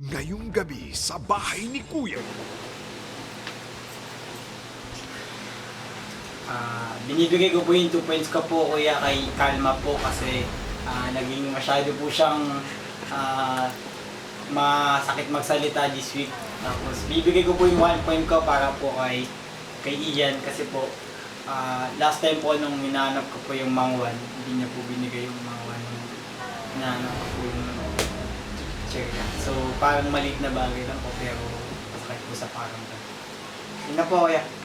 Ngayong gabi sa bahay ni Kuya. Ah, binibigay ko po yung 2 points ko po kuya kay Kalma po kasi ah, naging masyado po siyang ah, masakit magsalita this week. Tapos bibigay ko po yung 1 point ko para po kay kay Ian kasi po ah, last time po nung hinahanap ko po yung mangwan, hindi niya po binigay yung mangwan hinahanap ko po yung check niya. So parang maliit na bagay lang po pero masakit po sa parang Yun na po kuya.